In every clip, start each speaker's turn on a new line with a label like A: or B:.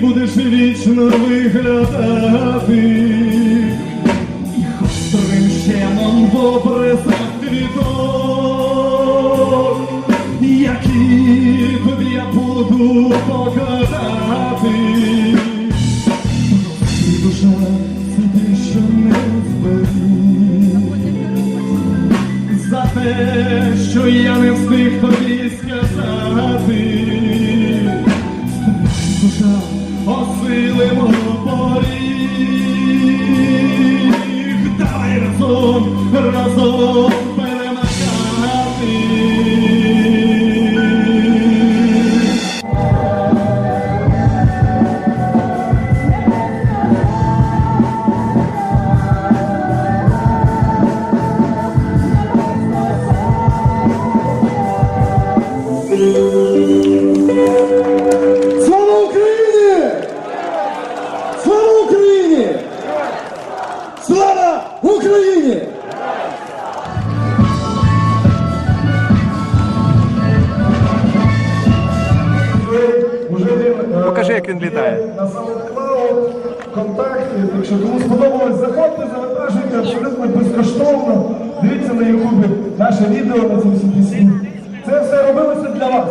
A: будеш вічно виглядати гострим щемом в образах квіток, які тобі я буду показати. Прости, душа, те, що не зберіг за те, що я не встиг тобі сказати.
B: Як він літає.
C: На SoundCloud, контакти. Якщо кому сподобалось, заходьте, завантажуйте абсолютно безкоштовно. Дивіться на Ютубі наше відео на ці всі пісні. Це все робилося для вас.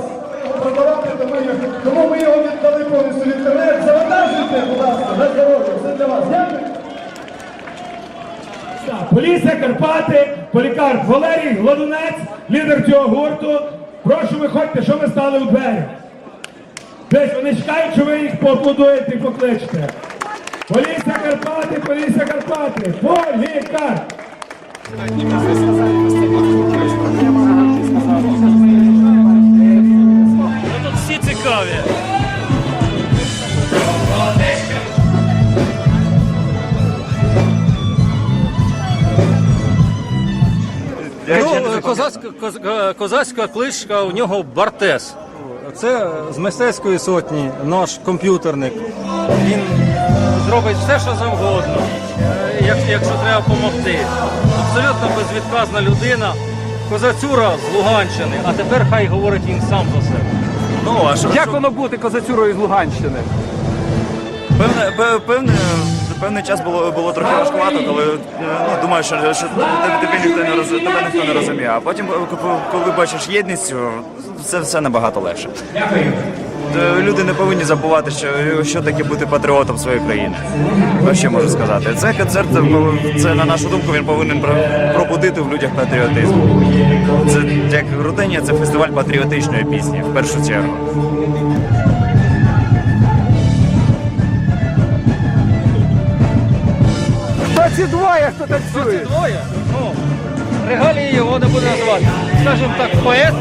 C: Продавати, тому, ми- тому ми його віддали повністю в інтернет. Завантажуйте, будь ласка, на здоров'я, все для вас. Дякую.
D: Так, Полісся, Карпати, Полікарп, Валерій, Гладунець, лідер цього гурту. Прошу виходьте, що ви стали у двері. Десь вони чекають, що ви їх поаплодуєте і покличете. Полісся, Карпати, Полісся, Карпати, Полікарп.
E: Тут всі цікаві. Ну, козацька, коз- козацька кличка у нього Бартес. Це з мистецької сотні наш комп'ютерник. Він зробить все, що завгодно, е, якщо треба допомогти. Абсолютно безвідказна людина. Козацюра з Луганщини, а тепер хай говорить він сам за себе.
F: Ну, а що?
B: Як воно бути козацюрою з Луганщини?
F: Певне, пе- певне, певний час було, було трохи важкувато, коли е, ну, думаю, що, що тебе, ніхто не роз, тебе ніхто не розуміє. А потім, е, коли- бачиш єдність, це все набагато легше. Е, Люди не повинні забувати, що, що таке бути патріотом своєї країни. Що можу сказати. Це концерт, це, на нашу думку, він повинен пробудити в людях патріотизм. Це як рутині, це фестиваль патріотичної пісні в першу чергу.
B: 22 як хто танцює.
E: Двоє? Ну, регалії його не буде називати. Скажімо так, поет.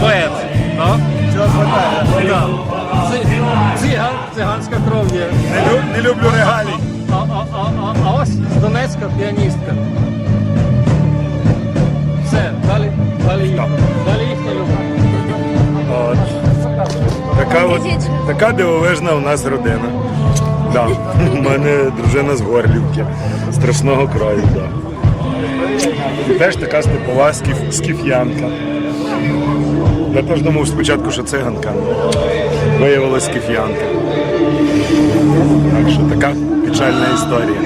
E: Поет. Так? Так. Ци- Циган, циганська кров є.
B: Не люблю регалій.
E: А, а, а, а, а ось з Донецька піаністка. Все, далі, далі їхня. Далі їхня любов.
G: От. Така, от, така дивовижна у нас родина. Да. У мене дружина з Горлівки, страшного краю. Да. І теж така степова скіф, скіф'янка. Я теж думав спочатку, що циганка. Виявилась скіф'янка. Так що така печальна історія.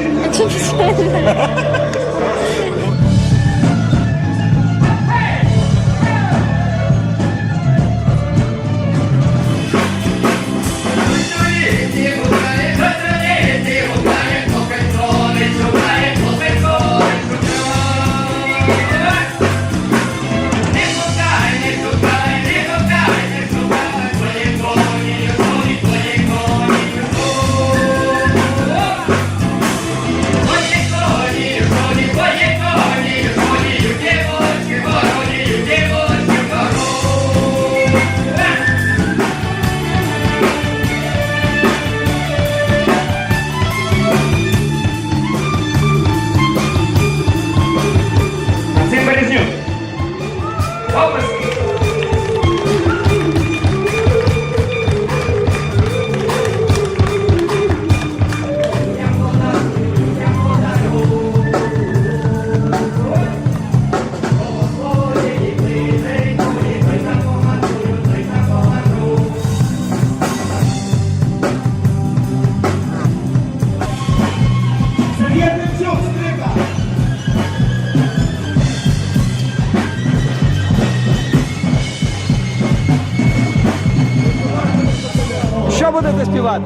B: Звати?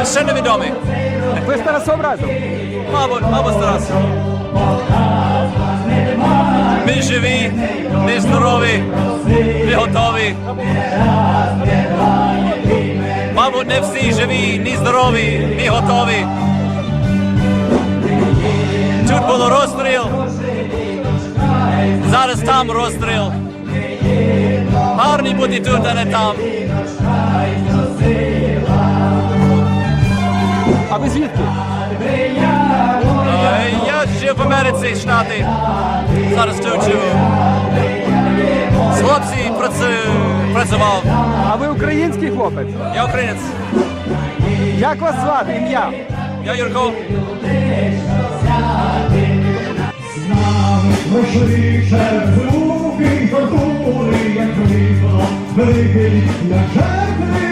H: Е, Ще невідомий.
B: Ви з Тарасом разом?
H: Мабуть, мабуть, Тарас. Ми живі, ми здорові, ми готові. Мабуть, не всі живі, ні здорові, ні готові. Тут було розстріл. Зараз там розстріл. Тут, а не там.
B: А ви звідки?
H: Е, Я жив в Америці, Штати. Зараз тут живу. З хлопці працю- працював.
B: А ви український хлопець?
H: Я українець.
B: Як вас звати? Ім'я?
H: Я Юрко.
I: Важливіше звуки фортуни, як крила, великий, на жертви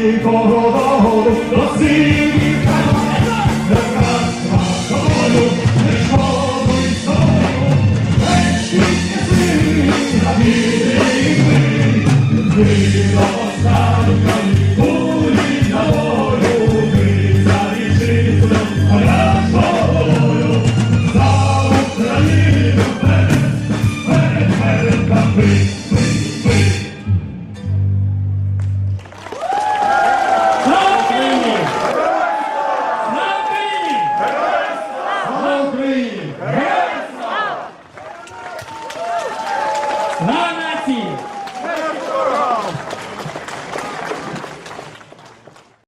I: нікого догоду до сім'я, накажу, не шкодуй собою, вечність сили, а віри, вина останка.